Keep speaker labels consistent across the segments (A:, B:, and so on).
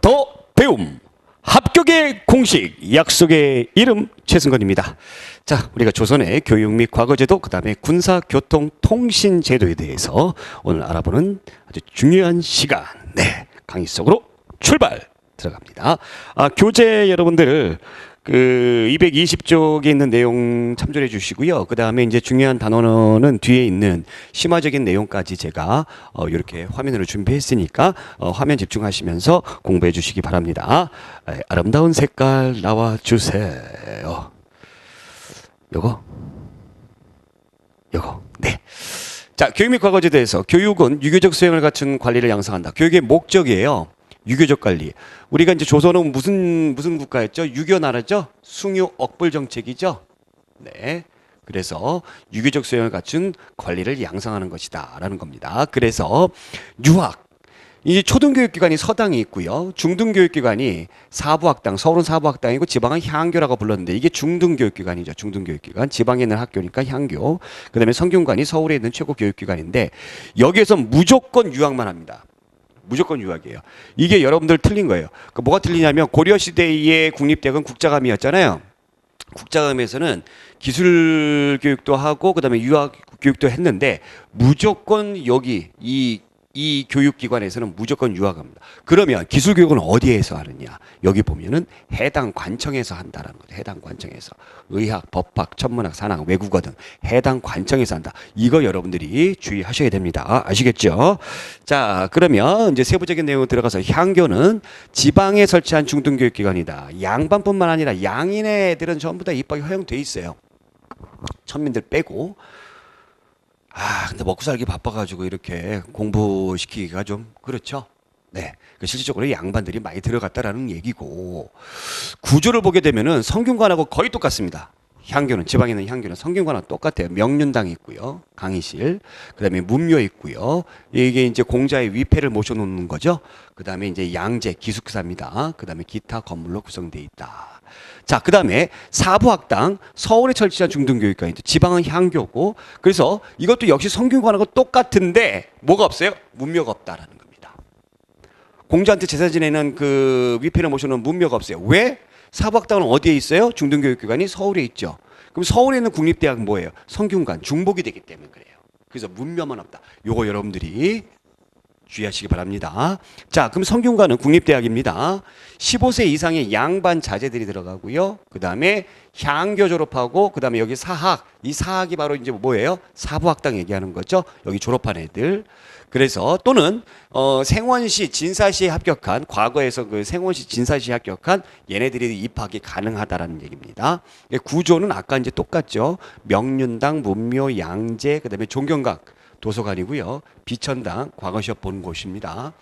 A: 더 배움 합격의 공식 약속의 이름 최승건입니다. 자, 우리가 조선의 교육 및 과거제도 그다음에 군사 교통 통신 제도에 대해서 오늘 알아보는 아주 중요한 시간. 네. 강의 속으로 출발 들어갑니다. 아, 교재 여러분들 그 220쪽에 있는 내용 참조해 주시고요. 그 다음에 이제 중요한 단어는 뒤에 있는 심화적인 내용까지 제가 어, 이렇게 화면으로 준비했으니까 어, 화면 집중하시면서 공부해 주시기 바랍니다. 에, 아름다운 색깔 나와 주세요. 요거, 요거, 네. 자, 교육 및 과거제도에서 교육은 유교적 수행을 갖춘 관리를 양성한다. 교육의 목적이에요. 유교적 관리. 우리가 이제 조선은 무슨 무슨 국가였죠? 유교 나라죠? 숭유 억불 정책이죠. 네. 그래서 유교적 수행을 갖춘 관리를 양성하는 것이다라는 겁니다. 그래서 유학 이 초등교육기관이 서당이 있고요. 중등교육기관이 사부학당, 서울은 사부학당이고 지방은 향교라고 불렀는데 이게 중등교육기관이죠. 중등교육기관. 지방에 있는 학교니까 향교. 그 다음에 성균관이 서울에 있는 최고 교육기관인데 여기에서 무조건 유학만 합니다. 무조건 유학이에요. 이게 여러분들 틀린 거예요. 그 뭐가 틀리냐면 고려 시대의 국립대학은 국자감이었잖아요. 국자감에서는 기술 교육도 하고 그다음에 유학 교육도 했는데 무조건 여기 이 이 교육기관에서는 무조건 유학합니다. 그러면 기술 교육은 어디에서 하느냐? 여기 보면은 해당 관청에서 한다라는 거죠. 해당 관청에서 의학, 법학, 천문학, 산학, 외국어 등 해당 관청에서 한다. 이거 여러분들이 주의하셔야 됩니다. 아시겠죠? 자, 그러면 이제 세부적인 내용으로 들어가서 향교는 지방에 설치한 중등교육기관이다. 양반뿐만 아니라 양인의 애들은 전부 다 입학이 허용돼 있어요. 천민들 빼고 아, 근데 먹고 살기 바빠가지고 이렇게 공부시키기가 좀 그렇죠. 네. 그 실질적으로 양반들이 많이 들어갔다라는 얘기고 구조를 보게 되면은 성균관하고 거의 똑같습니다. 향교는 지방에 있는 향교는 성균관하고 똑같아요. 명륜당이 있고요. 강의실. 그다음에 문묘 있고요. 이게 이제 공자의 위패를 모셔 놓는 거죠. 그다음에 이제 양재 기숙사입니다. 그다음에 기타 건물로 구성되어 있다. 자, 그 다음에 사부학당 서울에 설치한 중등교육관인데 지방은 향교고 그래서 이것도 역시 성균관하고 똑같은데 뭐가 없어요? 문묘가 없다라는 겁니다. 공자한테 제사 지내는 그 위패를 모셔놓은 문묘가 없어요. 왜? 사부학당은 어디에 있어요? 중등교육기관이 서울에 있죠. 그럼 서울에 있는 국립대학은 뭐예요? 성균관, 중복이 되기 때문에 그래요. 그래서 문묘만 없다. 요거 여러분들이 주의하시기 바랍니다. 자, 그럼 성균관은 국립대학입니다. 15세 이상의 양반 자제들이 들어가고요. 그 다음에 향교 졸업하고, 그 다음에 여기 사학. 이 사학이 바로 이제 뭐예요? 사부학당 얘기하는 거죠. 여기 졸업한 애들. 그래서 또는 어, 생원시, 진사시에 합격한 과거에서 그 생원시, 진사시에 합격한 얘네들이 입학이 가능하다라는 얘기입니다. 구조는 아까 이제 똑같죠. 명륜당, 문묘, 양재, 그다음에 종경각 도서관이고요. 비천당 과거 시험 본 곳입니다.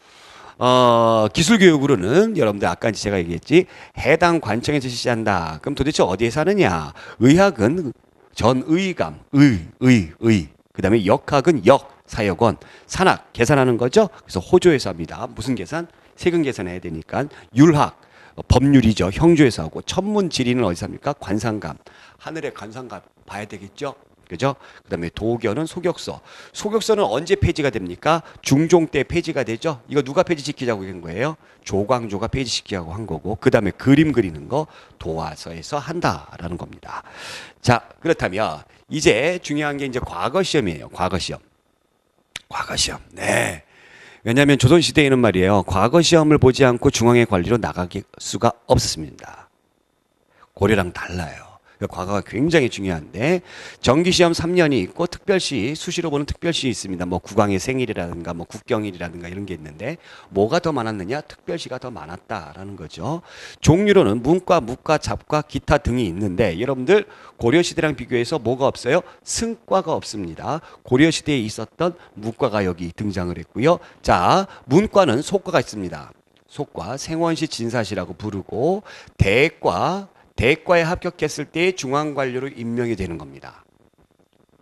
A: 어, 기술교육으로는 여러분들 아까 제가 얘기했지 해당 관청에서 실시한다. 그럼 도대체 어디에서 하느냐? 의학은 전의감, 의, 의, 의. 그 다음에 역학은 역, 사역원, 산학 계산하는 거죠. 그래서 호조에서 합니다. 무슨 계산? 세금 계산해야 되니까 율학 어, 법률이죠. 형조에서 하고 천문 지리는 어디서 합니까? 관상감. 하늘의 관상감 봐야 되겠죠. 그죠? 그다음에 도견은 소격서. 소격서는 언제 폐지가 됩니까? 중종 때 폐지가 되죠. 이거 누가 폐지시키자고 한 거예요? 조광조가 폐지시키자고 한 거고. 그다음에 그림 그리는 거 도화서에서 한다라는 겁니다. 자, 그렇다면 이제 중요한 게 이제 과거 시험이에요. 과거 시험. 과거 시험. 네. 왜냐하면 조선 시대에는 말이에요. 과거 시험을 보지 않고 중앙의 관리로 나가기 수가 없었습니다. 고려랑 달라요. 과거가 굉장히 중요한데 정기 시험 3년이 있고 특별시 수시로 보는 특별시 있습니다. 뭐 국왕의 생일이라든가 뭐 국경일이라든가 이런 게 있는데 뭐가 더 많았느냐? 특별시가 더 많았다라는 거죠. 종류로는 문과, 무과, 잡과, 기타 등이 있는데 여러분들 고려 시대랑 비교해서 뭐가 없어요? 승과가 없습니다. 고려 시대에 있었던 무과가 여기 등장을 했고요. 자, 문과는 속과가 있습니다. 속과 생원시 진사시라고 부르고 대과 대과에 합격했을 때 중앙 관료로 임명이 되는 겁니다.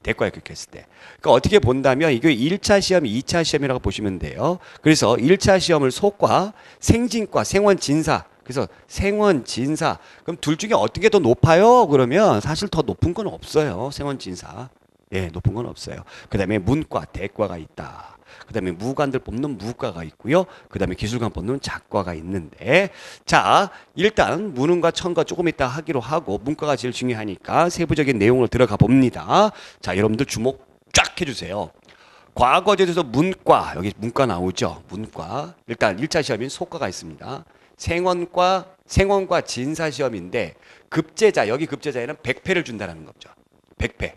A: 대과에 합격했을 때. 그러니까 어떻게 본다면 이게 1차 시험, 2차 시험이라고 보시면 돼요. 그래서 1차 시험을 속과, 생진과, 생원 진사. 그래서 생원 진사. 그럼 둘 중에 어떤 게 더 높아요? 그러면 사실 더 높은 건 없어요. 생원 진사. 예, 높은 건 없어요. 그 다음에 문과, 대과가 있다. 그 다음에 무관들 뽑는 무과가 있고요. 그 다음에 기술관 뽑는 작과가 있는데 자 일단 문흥과 천과 조금 이따 하기로 하고 문과가 제일 중요하니까 세부적인 내용을 들어가 봅니다. 자 여러분들 주목 쫙 해주세요. 과거제도에서 문과 여기 문과 나오죠. 문과 일단 1차 시험인 소과가 있습니다. 생원과 생원과 진사 시험인데 급제자 여기 급제자에는 100패를 준다는 거죠. 100패.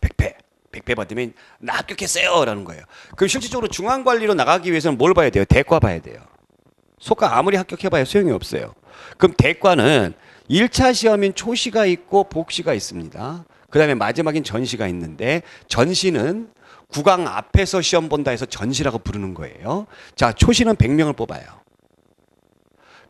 A: 100패. 100패 받으면 나 합격했어요 라는 거예요. 그럼 실질적으로 중앙 관리로 나가기 위해서는 뭘 봐야 돼요? 대과 봐야 돼요. 소과 아무리 합격해봐야 소용이 없어요. 그럼 대과는 1차 시험인 초시가 있고 복시가 있습니다. 그 다음에 마지막인 전시가 있는데 전시는 국왕 앞에서 시험 본다 해서 전시라고 부르는 거예요. 자, 초시는 100명을 뽑아요.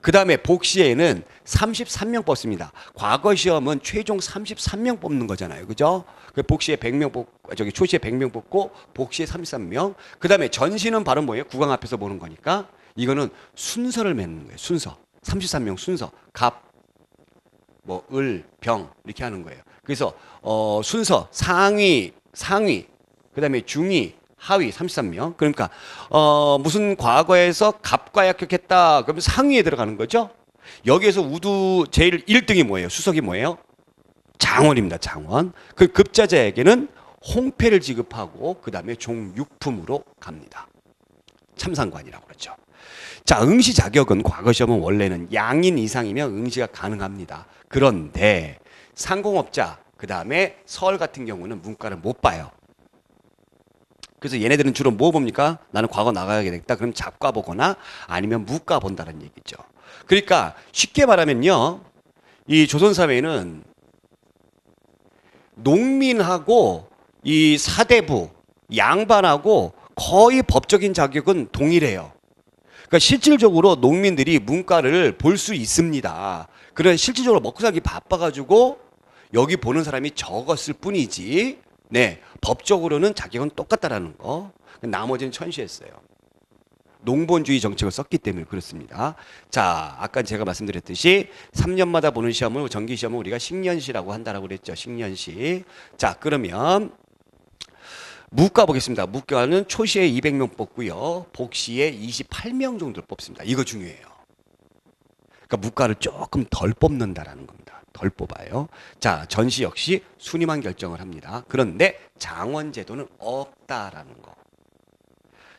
A: 그 다음에 복시에는 33명 뽑습니다. 과거 시험은 최종 33명 뽑는 거잖아요. 그죠? 그 복시에 100명 뽑, 저기 초시에 100명 뽑고 복시에 33명. 그 다음에 전시는 바로 뭐예요? 국왕 앞에서 보는 거니까 이거는 순서를 맺는 거예요. 순서. 33명 순서. 갑, 뭐, 을, 병 이렇게 하는 거예요. 그래서 어, 순서 상위, 상위, 그 다음에 중위, 하위 33명. 그러니까 어, 무슨 과거에서 갑과에 합격했다. 그러면 상위에 들어가는 거죠. 여기에서 우두 제일 1등이 뭐예요? 수석이 뭐예요? 장원입니다. 장원. 그 급자자에게는 홍패를 지급하고 그 다음에 종육품으로 갑니다. 참상관이라고 그러죠. 자, 응시 자격은 과거 시험은 원래는 양인 이상이면 응시가 가능합니다. 그런데 상공업자, 그 다음에 서울 같은 경우는 문과를 못 봐요. 그래서 얘네들은 주로 뭐 봅니까? 나는 과거 나가야겠다. 그럼 잡과 보거나 아니면 무과 본다는 얘기죠. 그러니까 쉽게 말하면요. 이 조선 사회는 농민하고 이 사대부, 양반하고 거의 법적인 자격은 동일해요. 그러니까 실질적으로 농민들이 문과를 볼 수 있습니다. 그래 실질적으로 먹고 살기 바빠가지고 여기 보는 사람이 적었을 뿐이지. 네, 법적으로는 자격은 똑같다라는 거. 나머지는 천시했어요. 농본주의 정책을 썼기 때문에 그렇습니다. 자, 아까 제가 말씀드렸듯이 3년마다 보는 시험을 정기 시험을 우리가 식년시라고 한다라고 그랬죠. 식년시. 자, 그러면 무과 보겠습니다. 무과는 초시에 200명 뽑고요. 복시에 28명 정도 뽑습니다. 이거 중요해요. 그러니까 무과를 조금 덜 뽑는다라는 겁니다. 덜 뽑아요. 자, 전시 역시 순위만 결정을 합니다. 그런데 장원 제도는 없다라는 거.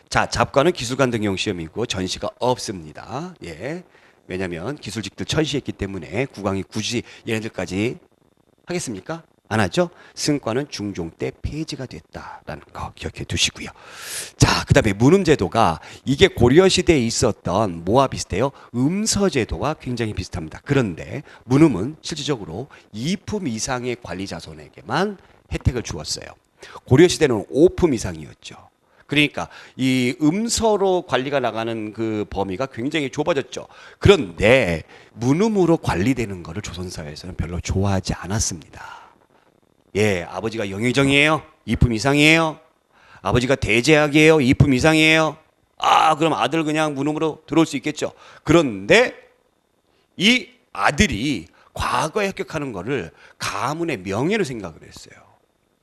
A: 자, 잡과는 기술관 등용 시험이고 전시가 없습니다. 예. 왜냐면 기술직들 천시했기 때문에 국왕이 굳이 얘네들까지 하겠습니까? 안 하죠? 승과는 중종 때 폐지가 됐다라는 거 기억해 두시고요. 자, 그 다음에 문음제도가 이게 고려 시대에 있었던 뭐와 비슷해요? 음서제도와 굉장히 비슷합니다. 그런데 문음은 실질적으로 2품 이상의 관리 자손에게만 혜택을 주었어요. 고려 시대는 5품 이상이었죠. 그러니까 이 음서로 관리가 나가는 그 범위가 굉장히 좁아졌죠. 그런데 문음으로 관리되는 거를 조선사회에서는 별로 좋아하지 않았습니다. 예, 아버지가 영의정이에요. 2품 이상이에요. 아버지가 대제학이에요. 2품 이상이에요. 아, 그럼 아들 그냥 문음으로 들어올 수 있겠죠. 그런데 이 아들이 과거에 합격하는 거를 가문의 명예로 생각을 했어요.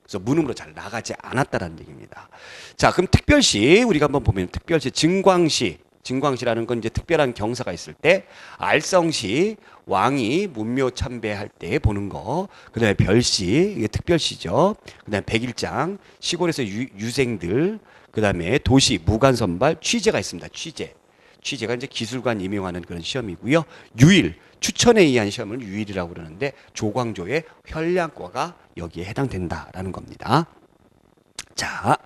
A: 그래서 문음으로 잘 나가지 않았다라는 얘기입니다. 자, 그럼 특별시 우리가 한번 보면 특별시 증광시 증광시라는 건 이제 특별한 경사가 있을 때 알성시 왕이 문묘 참배할 때 보는 거 그다음에 별시 이게 특별시죠. 그다음에 백일장 시골에서 유, 유생들 그다음에 도시 무관 선발 취재가 있습니다. 취재. 취재가 이제 기술관 임용하는 그런 시험이고요. 유일 추천에 의한 시험을 유일이라고 그러는데 조광조의 현량과가 여기에 해당된다라는 겁니다. 자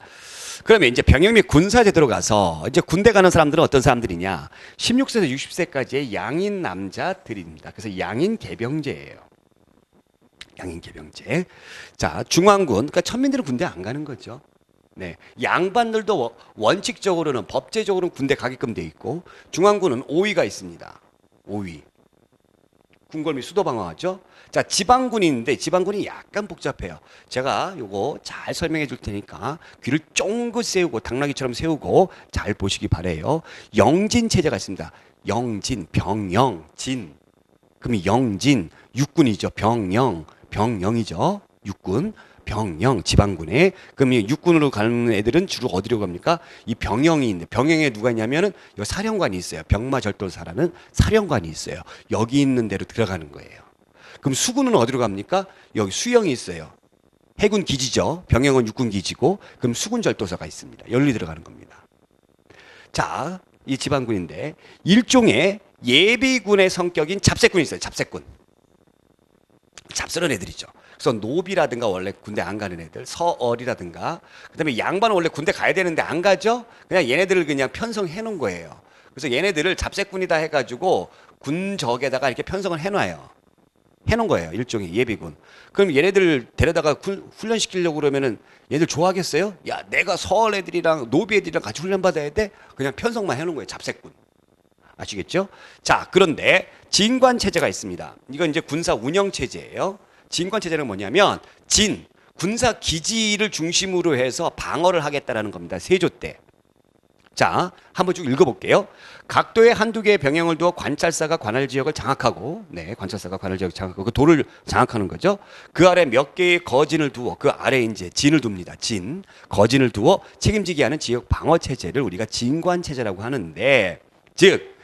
A: 그러면 이제 병역 및 군사제도로 가서 이제 군대 가는 사람들은 어떤 사람들이냐? 16세에서 60세까지의 양인 남자들입니다. 그래서 양인 개병제예요. 양인 개병제. 자, 중앙군. 그러니까 천민들은 군대 안 가는 거죠. 네. 양반들도 원칙적으로는 법제적으로는 군대 가게끔 돼 있고 중앙군은 5위가 있습니다. 5위. 군걸미 수도 방어하죠. 자, 지방군인데 지방군이 약간 복잡해요. 제가 요거 잘 설명해 줄 테니까 귀를 쫑긋 세우고 당나귀처럼 세우고 잘 보시기 바래요. 영진 체제가 있습니다. 영진, 병영, 진. 그럼 영진 육군이죠. 병영, 병영이죠. 육군. 병영 지방군에 이 육군으로 가는 애들은 주로 어디로 갑니까? 이 병영이 있는데 병영에 누가 있냐면은 여 사령관이 있어요. 병마절도사라는 사령관이 있어요. 여기 있는 데로 들어가는 거예요. 그럼 수군은 어디로 갑니까? 여기 수영이 있어요. 해군 기지죠. 병영은 육군 기지고 그럼 수군 절도사가 있습니다. 여기 들어가는 겁니다. 자, 이 지방군인데 일종의 예비군의 성격인 잡새군이 있어요. 잡새군. 잡스런 애들이죠. 그래서 노비라든가 원래 군대 안 가는 애들, 서얼이라든가, 그다음에 양반은 원래 군대 가야 되는데 안 가죠. 그냥 얘네들을 그냥 편성해 놓은 거예요. 그래서 얘네들을 잡새군이다 해가지고 군적에다가 이렇게 편성을 해놔요. 해놓은 거예요. 일종의 예비군. 그럼 얘네들 데려다가 군- 훈련시키려고 그러면은 얘들 좋아하겠어요? 야, 내가 서얼 애들이랑 노비 애들이랑 같이 훈련 받아야 돼? 그냥 편성만 해놓은 거예요. 잡새군. 아시겠죠? 자, 그런데 진관 체제가 있습니다. 이건 이제 군사 운영 체제예요. 진관 체제는 뭐냐면 진 군사 기지를 중심으로 해서 방어를 하겠다라는 겁니다. 세조 때. 자, 한번 쭉 읽어볼게요. 각도에 한두 개의 병영을 두어 관찰사가 관할 지역을 장악하고, 네, 관찰사가 관할 지역을 장악하고 그 도를 장악하는 거죠. 그 아래 몇 개의 거진을 두어 그 아래 이제 진을 둡니다. 진 거진을 두어 책임지게 하는 지역 방어 체제를 우리가 진관 체제라고 하는데, 즉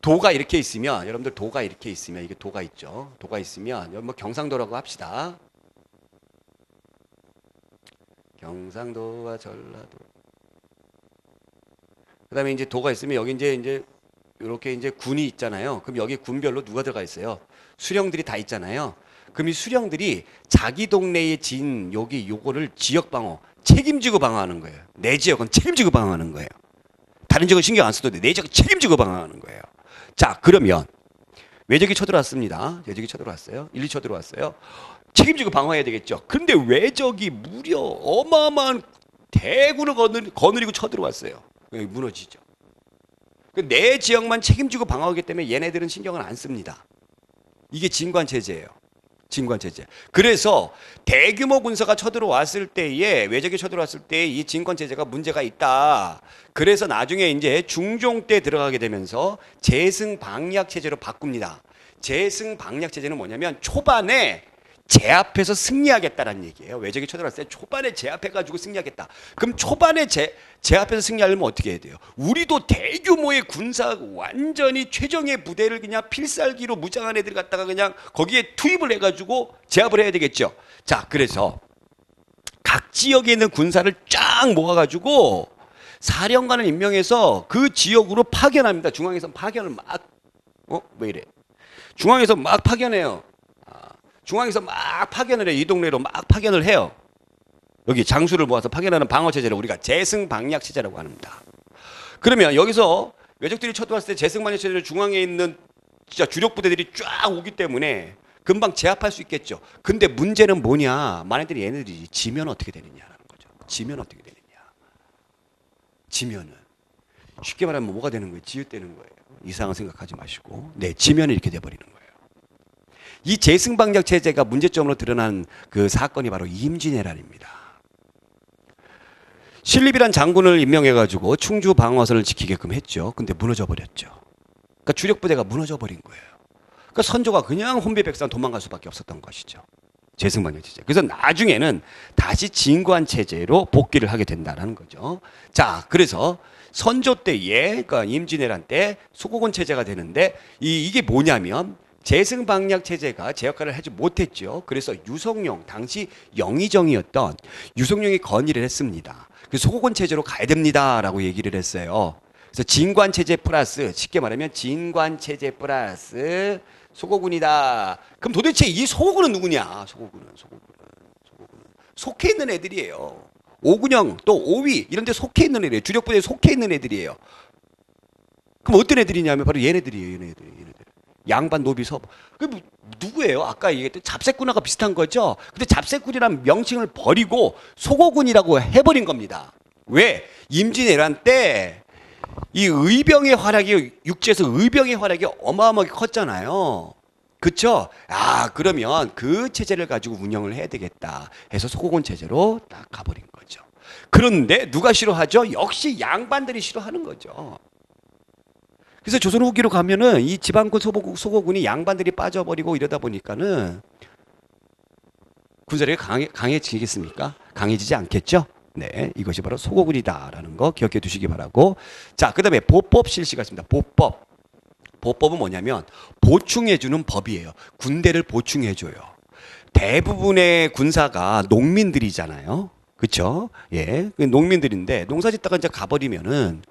A: 도가 이렇게 있으면 여러분들 도가 이렇게 있으면 이게 도가 있죠. 도가 있으면 뭐 경상도라고 합시다. 경상도와 전라도. 그다음에 이제 도가 있으면 여기 이제 이제 이렇게 이제 군이 있잖아요. 그럼 여기 군별로 누가 들어가 있어요? 수령들이 다 있잖아요. 그럼 이 수령들이 자기 동네의 진 여기 요거를 지역 방어 책임지고 방어하는 거예요. 내 지역은 책임지고 방어하는 거예요. 다른 지역은 신경 안 써도 돼. 내 지역은 책임지고 방어하는 거예요. 자, 그러면 외적이 쳐들어왔습니다. 외적이 쳐들어왔어요. 1, 2 쳐들어왔어요. 책임지고 방어해야 되겠죠. 근데 외적이 무려 어마어마한 대군을 거느리, 거느리고 쳐들어왔어요. 무너지죠. 그내 지역만 책임지고 방어하기 때문에 얘네들은 신경을 안 씁니다. 이게 진관 체제예요. 진관 체제. 그래서 대규모 군사가 쳐들어왔을 때에 외적이 쳐들어왔을 때이 진관 체제가 문제가 있다. 그래서 나중에 이제 중종 때 들어가게 되면서 재승 방약 체제로 바꿉니다. 재승 방약 체제는 뭐냐면 초반에 제압해서 승리하겠다라는 얘기예요. 외적이 쳐들어왔을 때 초반에 제압해가지고 승리하겠다. 그럼 초반에 제, 제압해서 승리하려면 어떻게 해야 돼요? 우리도 대규모의 군사 완전히 최정의 부대를 그냥 필살기로 무장한 애들 갖다가 그냥 거기에 투입을 해가지고 제압을 해야 되겠죠. 자, 그래서 각 지역에 있는 군사를 쫙 모아가지고 사령관을 임명해서 그 지역으로 파견합니다. 중앙에서 파견을 막, 어? 왜 이래? 중앙에서 막 파견해요. 아, 중앙에서 막 파견을 해요. 이 동네로 막 파견을 해요. 여기 장수를 모아서 파견하는 방어 체제를 우리가 재승 방약 체제라고 합니다. 그러면 여기서 외적들이 쳐들어왔을 때 재승 방약 체제를 중앙에 있는 진짜 주력 부대들이 쫙 오기 때문에 금방 제압할 수 있겠죠. 근데 문제는 뭐냐? 만약에 얘네들이 지면 어떻게 되느냐라는 거죠. 지면 어떻게 되느냐? 지면은 쉽게 말하면 뭐가 되는 거예요? 지읒되는 거예요. 이상한 생각하지 마시고, 네, 지면은 이렇게 돼버리는 거예요. 이 재승방역 체제가 문제점으로 드러난 그 사건이 바로 임진왜란입니다. 신립이란 장군을 임명해가지고 충주 방어선을 지키게끔 했죠. 근데 무너져 버렸죠. 그러니까 주력 부대가 무너져 버린 거예요. 그러니까 선조가 그냥 혼비백산 도망갈 수밖에 없었던 것이죠. 재승방역 체제. 그래서 나중에는 다시 진관 체제로 복귀를 하게 된다는 거죠. 자, 그래서 선조 때에, 그러니까 임진왜란 때 소고군 체제가 되는데 이 이게 뭐냐면 재승방역 체제가 제 역할을 하지 못했죠. 그래서 유성룡 당시 영의정이었던 유성룡이 건의를 했습니다. 그래서 소고군 체제로 가야 됩니다라고 얘기를 했어요. 그래서 진관 체제 플러스 쉽게 말하면 진관 체제 플러스 소고군이다. 그럼 도대체 이 소고군은 누구냐? 소고군은 소고군은 소고군은 속해 있는 애들이에요. 오군영 또 오위 이런 데 속해 있는 애들이에요. 주력 부대에 속해 있는 애들이에요. 그럼 어떤 애들이냐면 바로 얘네들이에요. 얘네들. 양반 노비 서부. 그 뭐, 누구예요? 아까 얘기했던 잡새꾼하고 비슷한 거죠. 근데 잡새꾼이라는 명칭을 버리고 소고군이라고 해버린 겁니다. 왜? 임진왜란 때 이 의병의 활약이 육지에서 의병의 활약이 어마어마하게 컸잖아요. 그쵸? 아, 그러면 그 체제를 가지고 운영을 해야 되겠다 해서 소고군 체제로 딱 가버린 거죠. 그런데 누가 싫어하죠? 역시 양반들이 싫어하는 거죠. 그래서 조선 후기로 가면은 이 지방군 소고군, 소고군이 양반들이 빠져버리고 이러다 보니까는 군사력이 강해, 강해지겠습니까? 강해지지 않겠죠? 네, 이것이 바로 소고군이다라는 거 기억해 두시기 바라고. 자, 그 다음에 보법 실시가 있습니다. 보법. 보법은 뭐냐면 보충해주는 법이에요. 군대를 보충해줘요. 대부분의 군사가 농민들이잖아요. 그렇죠? 예, 그 농민들인데 농사 짓다가 이제 가버리면은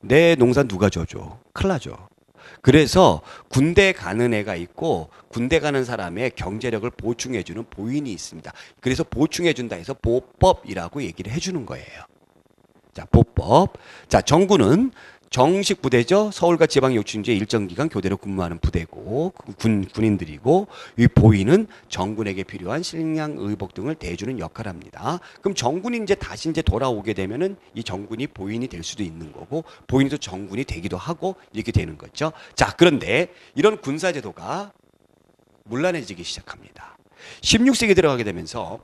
A: 내 농사 누가 져줘? 큰일 나죠. 그래서 군대 가는 애가 있고 군대 가는 사람의 경제력을 보충해주는 보인이 있습니다. 그래서 보충해준다 해서 보법이라고 얘기를 해주는 거예요. 자, 보법. 자, 정군은 정식 부대죠. 서울과 지방 요충지에 일정 기간 교대로 근무하는 부대고 그군 군인들이고 이 보위는 정군에게 필요한 식량, 의복 등을 대주는 역할을 합니다. 그럼 정군이 이제 다시 이제 돌아오게 되면은 이 정군이 보인이 될 수도 있는 거고 보인이 또 정군이 되기도 하고 이렇게 되는 거죠. 자, 그런데 이런 군사 제도가 문란해지기 시작합니다. 16세기 들어가게 되면서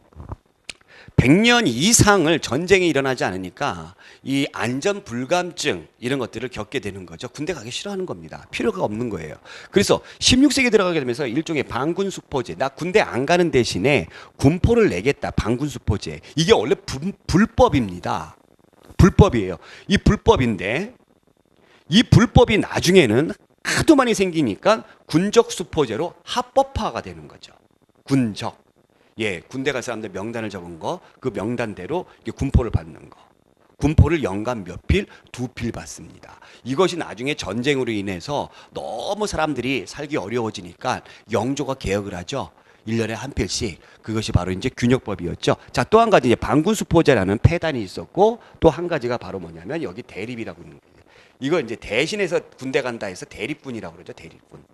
A: 100년 이상을 전쟁이 일어나지 않으니까 이 안전 불감증 이런 것들을 겪게 되는 거죠. 군대 가기 싫어하는 겁니다. 필요가 없는 거예요. 그래서 16세기 들어가게 되면서 일종의 방군 수포제. 나 군대 안 가는 대신에 군포를 내겠다. 방군 수포제. 이게 원래 불, 불법입니다. 불법이에요. 이 불법인데 이 불법이 나중에는 하도 많이 생기니까 군적 수포제로 합법화가 되는 거죠. 군적. 예, 군대 갈 사람들 명단을 적은 거, 그 명단대로 군포를 받는 거. 군포를 연간 몇 필? 두 필 받습니다. 이것이 나중에 전쟁으로 인해서 너무 사람들이 살기 어려워지니까 영조가 개혁을 하죠. 일년에 한 필씩. 그것이 바로 이제 균역법이었죠. 자, 또 한 가지 이제 방군수포제라는 폐단이 있었고 또 한 가지가 바로 뭐냐면 여기 대립이라고 있는 거예요. 이거 이제 대신해서 군대 간다 해서 대립군이라고 그러죠. 대립군.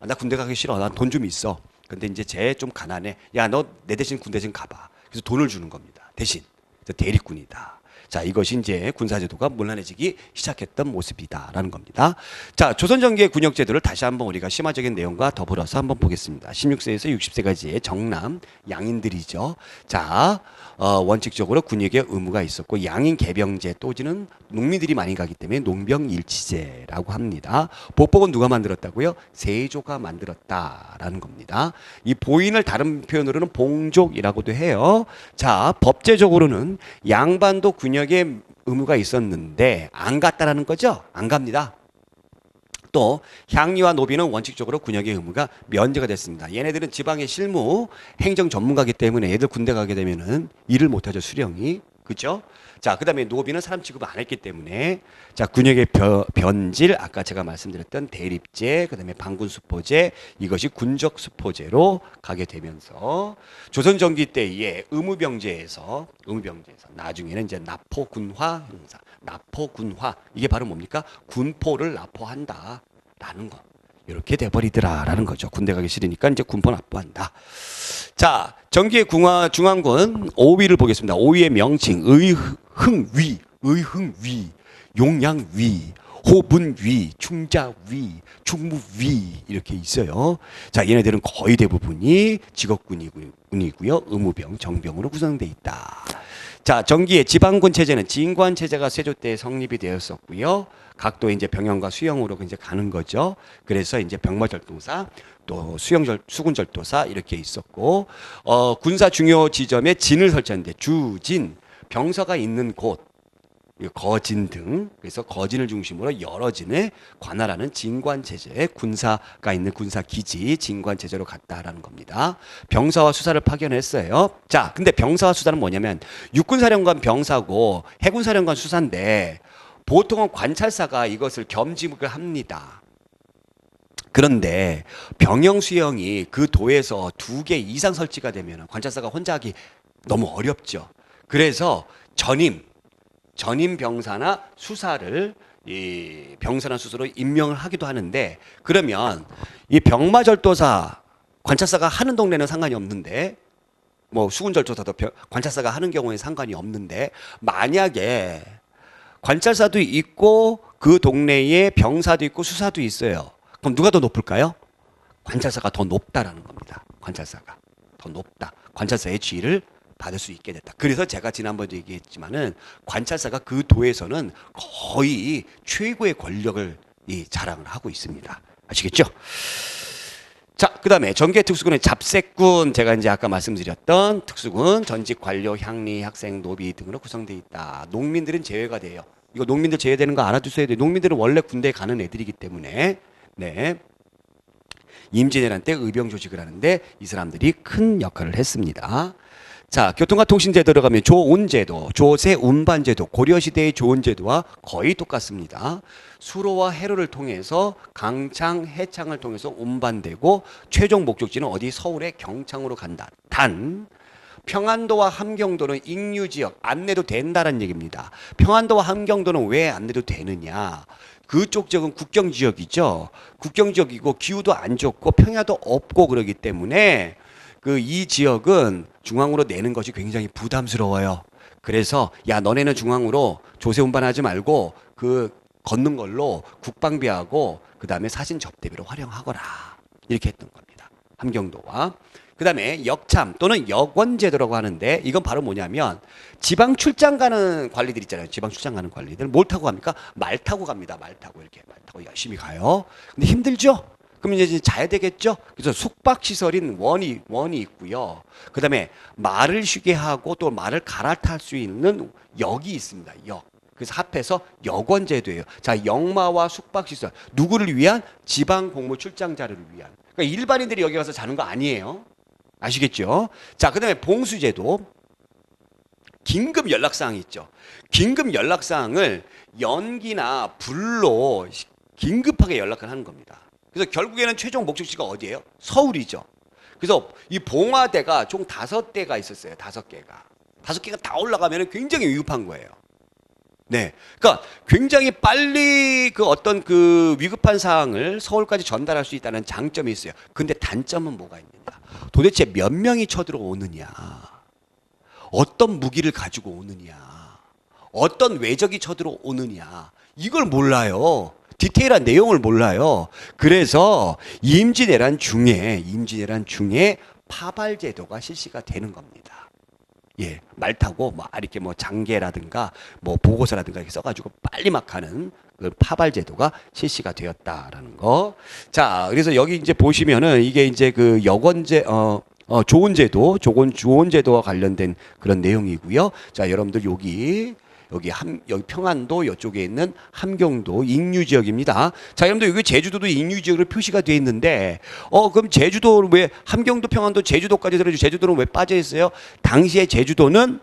A: 아, 나 군대 가기 싫어. 난 돈 좀 있어. 근데 이제 쟤 좀 가난해. 야, 너 내 대신 군대 좀 가봐. 그래서 돈을 주는 겁니다. 대신. 대립군이다. 자, 이것이 이제 군사제도가 문란해지기 시작했던 모습이다라는 겁니다. 자, 조선전기의 군역제도를 다시 한번 우리가 심화적인 내용과 더불어서 한번 보겠습니다. 16세에서 60세까지의 정남 양인들이죠. 자, 어, 원칙적으로 군역의 의무가 있었고 양인 개병제 또지는 농민들이 많이 가기 때문에 농병일치제라고 합니다. 보법은 누가 만들었다고요? 세조가 만들었다라는 겁니다. 이 보인을 다른 표현으로는 봉족이라고도 해요. 자, 법제적으로는 양반도 군역 의 의무가 있었는데 안 갔다라는 거죠? 안 갑니다. 또 향리와 노비는 원칙적으로 군역의 의무가 면제가 됐습니다. 얘네들은 지방의 실무 행정 전문가기 때문에 애들 군대 가게 되면은 일을 못하죠 수령이 그죠? 자 그 다음에 노비는 사람 취급을 안 했기 때문에 자 군역의 벼- 변질 아까 제가 말씀드렸던 대립제 그 다음에 방군 수포제 이것이 군적 수포제로 가게 되면서 조선 전기 때의 의무병제에서 의무병제에서 나중에는 이제 납포 군화 형사 납포 군화. 이게 바로 뭡니까? 군포를 납포한다 라는 거 이렇게 돼버리더라라는 거죠 군대 가기 싫으니까 이제 군포 납부한다. 자, 전기의 궁화 중앙군 5위를 보겠습니다. 5위의 명칭 의흥위, 의흥위, 용양위, 호분위, 충자위, 충무위 이렇게 있어요. 자, 얘네들은 거의 대부분이 직업군이고요. 의무병, 정병으로 구성돼 있다. 자, 정기의 지방군 체제는 진관 체제가 세조 때 성립이 되었었고요. 각도 이제 병영과 수영으로 이제 가는 거죠. 그래서 이제 병마절도사 또 수영절 수군절도사 이렇게 있었고 어 군사 중요 지점에 진을 설치하는데 주진 병서가 있는 곳이 거진 등 그래서 거진을 중심으로 여러 진에 관할하는 진관 체제 군사가 있는 군사 기지 진관 체제로 갔다라는 겁니다. 병사와 수사를 파견했어요. 자, 근데 병사와 수사는 뭐냐면 육군 사령관 병사고 해군 사령관 수사인데 보통은 관찰사가 이것을 겸직을 합니다. 그런데 병영 수영이 그 도에서 두 개 이상 설치가 되면 관찰사가 혼자 하기 너무 어렵죠. 그래서 전임 전임 병사나 수사를 이 병사나 수사로 임명을 하기도 하는데 그러면 이 병마절도사 관찰사가 하는 동네는 상관이 없는데 뭐 수군절도사도 병- 관찰사가 하는 경우에 상관이 없는데 만약에 관찰사도 있고 그 동네에 병사도 있고 수사도 있어요. 그럼 누가 더 높을까요? 관찰사가 더 높다라는 겁니다. 관찰사가 더 높다. 관찰사의 지위를 받을 수 있게 됐다. 그래서 제가 지난번에 얘기했지만은 관찰사가 그 도에서는 거의 최고의 권력을 이 자랑을 하고 있습니다. 아시겠죠? 자, 그 다음에 전개 특수군의 잡색군 제가 이제 아까 말씀드렸던 특수군 전직 관료, 향리, 학생, 노비 등으로 구성되어 있다. 농민들은 제외가 돼요. 이거 농민들 제외되는 거 알아두셔야 돼요. 농민들은 원래 군대에 가는 애들이기 때문에 네. 임진왜란 때 의병 조직을 하는데 이 사람들이 큰 역할을 했습니다. 자, 교통과 통신제 들어가면 조온제도, 조세 운반제도, 고려시대의 조온제도와 거의 똑같습니다. 수로와 해로를 통해서 강창, 해창을 통해서 운반되고 최종 목적지는 어디 서울의 경창으로 간다. 단 평안도와 함경도는 익류 지역 안 내도 된다는 얘기입니다. 평안도와 함경도는 왜 안 내도 되느냐? 그쪽 지역은 국경 지역이죠. 국경 지역이고 기후도 안 좋고 평야도 없고 그러기 때문에 그 이 지역은 중앙으로 내는 것이 굉장히 부담스러워요. 그래서 야 너네는 중앙으로 조세 운반하지 말고 그 걷는 걸로 국방비하고 그 다음에 사진 접대비로 활용하거라 이렇게 했던 겁니다. 함경도와 그 다음에 역참 또는 여권제도라고 하는데 이건 바로 뭐냐면 지방 출장 가는 관리들 있잖아요. 지방 출장 가는 관리들 뭘 타고 갑니까? 말 타고 갑니다. 말 타고 이렇게 말 타고 열심히 가요. 근데 힘들죠? 그럼 이제 자야 되겠죠? 그래서 숙박 시설인 원이 원이 있고요. 그다음에 말을 쉬게 하고 또 말을 갈아탈 수 있는 역이 있습니다. 역. 그래서 합해서 여권제도예요. 자, 역마와 숙박 시설 누구를 위한 지방 공무 출장자를 위한. 그러니까 일반인들이 여기 가서 자는 거 아니에요. 아시겠죠? 자, 그다음에 봉수제도 긴급 연락사항이 있죠. 긴급 연락사항을 연기나 불로 긴급하게 연락을 하는 겁니다. 그래서 결국에는 최종 목적지가 어디예요? 서울이죠. 그래서 이 봉화대가 총 다섯 대가 있었어요. 다섯 개가. 다섯 개가 다 올라가면 굉장히 위급한 거예요. 네. 그러니까 굉장히 빨리 그 어떤 그 위급한 사항을 서울까지 전달할 수 있다는 장점이 있어요. 근데 단점은 뭐가 있느냐? 도대체 몇 명이 쳐들어오느냐? 어떤 무기를 가지고 오느냐? 어떤 외적이 쳐들어오느냐? 이걸 몰라요. 디테일한 내용을 몰라요. 그래서 임진왜란 중에 임진왜란 중에 파발 제도가 실시가 되는 겁니다. 예, 말 타고 뭐 이렇게 뭐 장계라든가 뭐 보고서라든가 이렇게 써가지고 빨리 막 하는 그 파발 제도가 실시가 되었다라는 거. 자, 그래서 여기 이제 보시면은 이게 이제 그 여권제 어. 어, 좋은 제도, 조건 좋은 제도와 관련된 그런 내용이고요. 자, 여러분들 여기 여기 함 여기 평안도 이쪽에 있는 함경도 인류 지역입니다. 자, 여러분들 여기 제주도도 인류 지역으로 표시가 돼 있는데 어 그럼 제주도 왜 함경도 평안도 제주도까지 들어주 제주도는 왜 빠져 있어요? 당시에 제주도는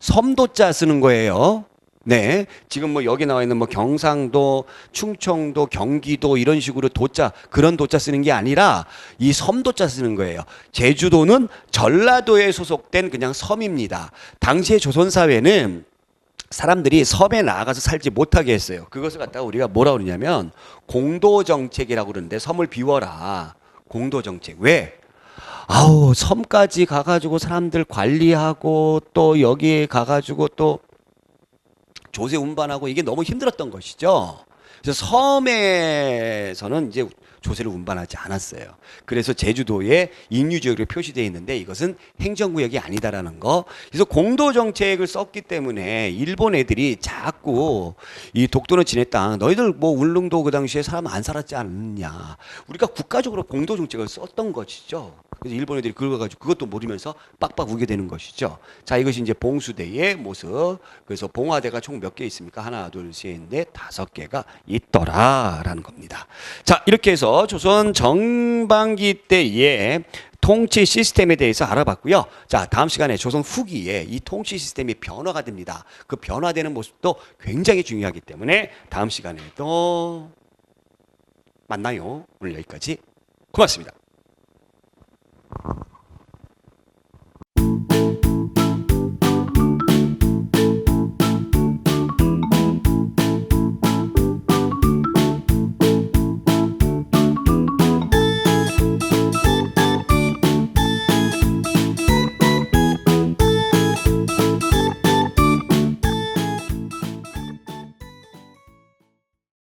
A: 섬도자 쓰는 거예요. 네. 지금 뭐 여기 나와 있는 뭐 경상도, 충청도, 경기도 이런 식으로 도자, 그런 도자 쓰는 게 아니라 이 섬도자 쓰는 거예요. 제주도는 전라도에 소속된 그냥 섬입니다. 당시의 조선사회는 사람들이 섬에 나가서 살지 못하게 했어요. 그것을 갖다가 우리가 뭐라 그러냐면 공도정책이라고 그러는데 섬을 비워라. 공도정책. 왜? 아우, 섬까지 가가지고 사람들 관리하고 또 여기에 가가지고 또 조세 운반하고 이게 너무 힘들었던 것이죠. 그래서 섬에서는 이제 조세를 운반하지 않았어요. 그래서 제주도에 인유 지역으로 표시되어 있는데 이것은 행정구역이 아니다라는 거. 그래서 공도 정책을 썼기 때문에 일본 애들이 자꾸 이 독도는 지냈다. 너희들 뭐 울릉도 그 당시에 사람 안 살았지 않느냐. 우리가 국가적으로 공도 정책을 썼던 것이죠. 그래서 일본 애들이 그걸 가지고 그것도 모르면서 빡빡 우게 되는 것이죠. 자, 이것이 이제 봉수대의 모습. 그래서 봉화대가 총 몇 개 있습니까? 하나, 둘, 셋, 넷, 다섯 개가 있더라라는 겁니다. 자, 이렇게 해서 조선 정반기 때의 통치 시스템에 대해서 알아봤고요. 자, 다음 시간에 조선 후기에 이 통치 시스템이 변화가 됩니다. 그 변화되는 모습도 굉장히 중요하기 때문에 다음 시간에 또 만나요. 오늘 여기까지. 고맙습니다.